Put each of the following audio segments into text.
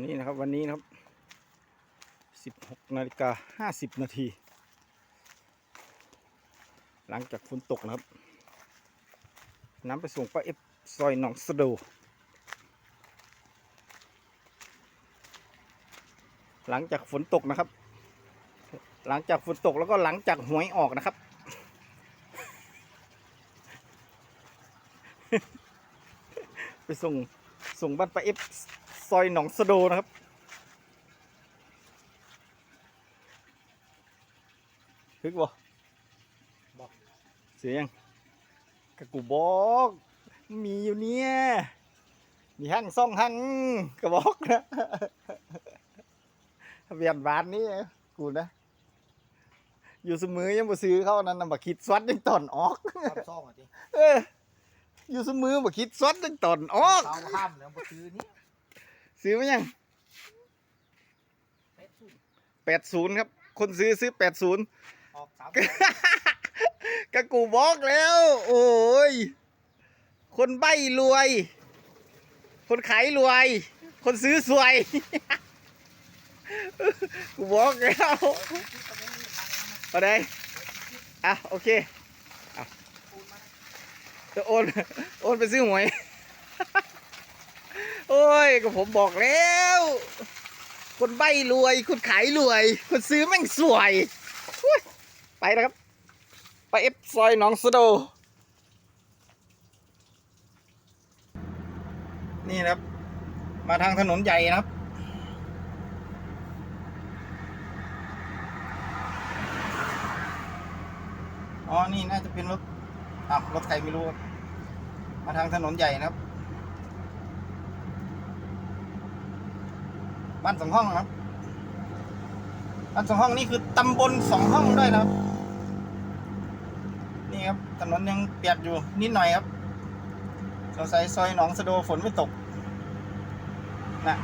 วันนี้นะครับ วันนี้นะครับ16นาฬิกา50นาที หลังจากฝนตกนะครับน้ำไปส่งป้าเอฟซอยหนองสะโดหลังจากฝนตกนะครับ หลังจากฝนตกแล้วก็หลังจากหวยออกนะครับ ไปส่งส่งบ้านป้าเอฟ ซอยหนองสะโดนะครับ ฮึกบ่บอกเสียยังกะกูบอกมีอยู่เนี่ย มีหั่งซ่องหั่งกระบอกนะทะเบียนบ้านนี่กูนะ อยู่เสมอยังบ่ซื้อเขานั่นน่ะบ่คิดสวัดยังตอนออกข้ามซ่องอะทีเอออยู่เสมอบ่คิดสวัดยังตอนออกเท้าข้ามแล้วมาซื้อนี่ ซื้อมายังเฟซบุ๊กแปดศูนย์ครับ คนซื้อซื้อแปดศูนย์ออกสามกะกูบอกแล้ว โอ้ย คนใบ้รวย คนขายรวย คนซื้อสวย กูบอกแล้วเอาได้อะ โอเคอะจะโอน โอนไปซื้อหวย โอ้ยก็ผมบอกแล้ว คนใบ้รวย คนขายรวย คนซื้อแม่งสวยยไปแล้วครับ ไปเอฟซอยหนองสะโด นี่นะครับ มาทางถนนใหญ่นะครับอ๋อ นี่น่าจะเป็นรถอ้าวรถใครไม่รู้ มาทางถนนใหญ่นะครับ บ้านสองห้องครับบ้านสองห้องนี่คือตำบลสองห้องด้วยนะครับ นี่ครับถนนยังเปียกอยู่นิดหน่อยครับสงสัยซอยหนองสะโดฝนไม่ตกนะ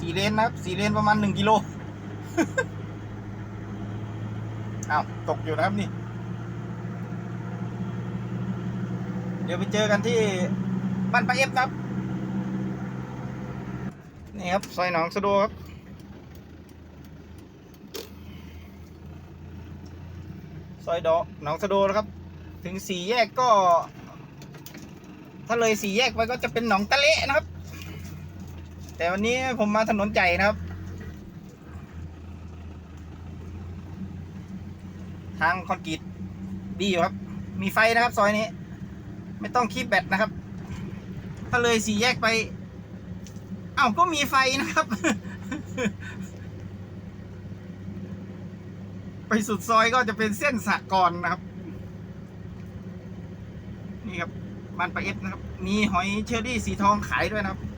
สี่เลนนะครับสี่เลนประมาณหนึ่งกิโลอ้าวตกอยู่นะครับนี่ เดี๋ยวไปเจอกันที่บ้านป้าเอฟครับ นี่ครับซอยหนองสะโดครับซอยดอกหนองสะโดนะครับ ถึงสี่แยกก็ ถ้าเลยสี่แยกไปก็จะเป็นหนองตะเละนะครับ แต่วันนี้ผมมาถนนใหญ่นะครับ ทางคอนกรีตดีอยู่ครับ มีไฟนะครับ ซอยนี้ ไม่ต้องคีบแบตนะครับ ถ้าเลยสี่แยกไป เอ้าก็มีไฟนะครับ ไปสุดซอยก็จะเป็นเส้นสะกรนะครับ นี่ครับบ้านปลาเอฟนะครับ มีหอยเชอรี่สีทองขายด้วยนะครับ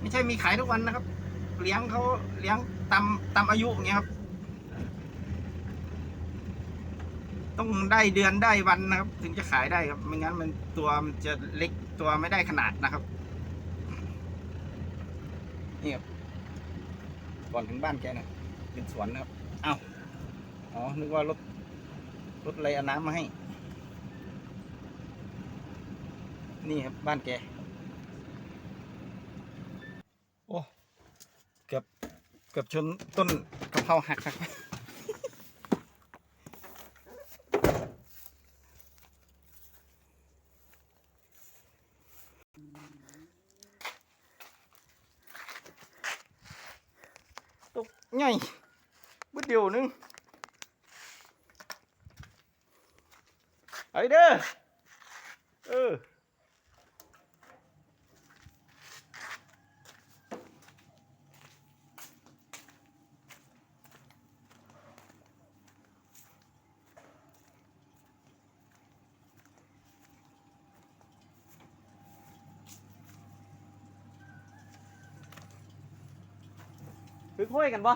ไม่ใช่มีขายทุกวันนะครับ เลี้ยงเขาเลี้ยงตามตามอายุอย่างเงี้ยครับ ต้องได้เดือนได้วันนะครับ ถึงจะขายได้ครับ ไม่งั้นมันตัวมันจะเล็กตัวไม่ได้ขนาดนะครับนี่ครับก่อนถึงบ้านแกนะเป็นสวนนะครับ เอ้าอ๋อ นึกว่ารถรถอะไรเอาน้ำมาให้ นี่ครับบ้านแก โอ้ เกือบ เกือบชนต้นกะเพราหักครับตกใหญ่บึดเดียวหนึงไอ้เด้อเออ คือคุยกันปะ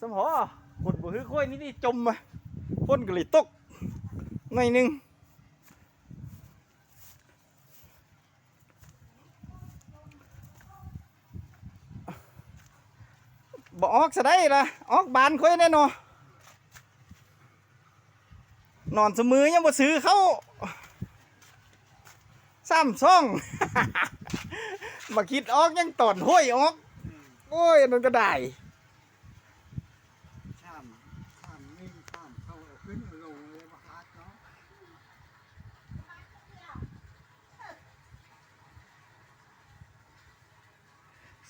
สมหอกดบ่ฮือค่อยนี่นี่จมมาพ่นก็เลยตกหน่อยนึงบออกซะได้ละออกบานค่อยแน่นอนนอนเสมอยังบ่ซื้อเขา ซ้ำซ่องมาคิดออกยังตอนห้อยออก โอ้ยมันก็ได้ข้ามข้ามนิ่งข้ามเข้าขึ้นลงเลยมาฮาร์ดเนาะ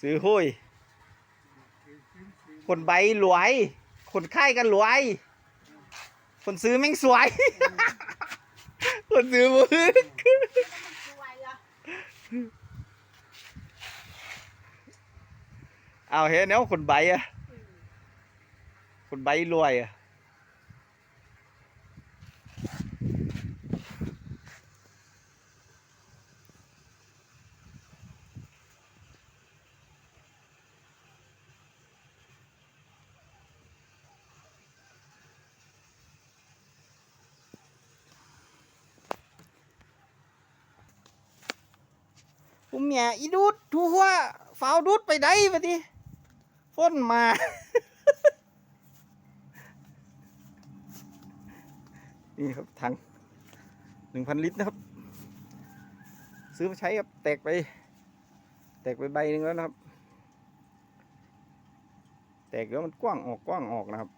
ซื้อห้อยคือขึ้นคือคนใบรวย คนไข้กันรวย คนซื้อแม่งสวย คนซื้อมือ เอาเฮ้ยเนาะคนใบอะคนใบรวยอะ ผมแหย่อีดูดทูหัวฝ้าวดูดไปได้ปะทีฝนมา นี่ครับถังหนึ่งพันลิตรนะครับ ซื้อมาใช้ครับ แตกไป แตกไปใบหนึ่งแล้วนะครับ แตกแล้วมันกว้างออกกว้างออกนะครับ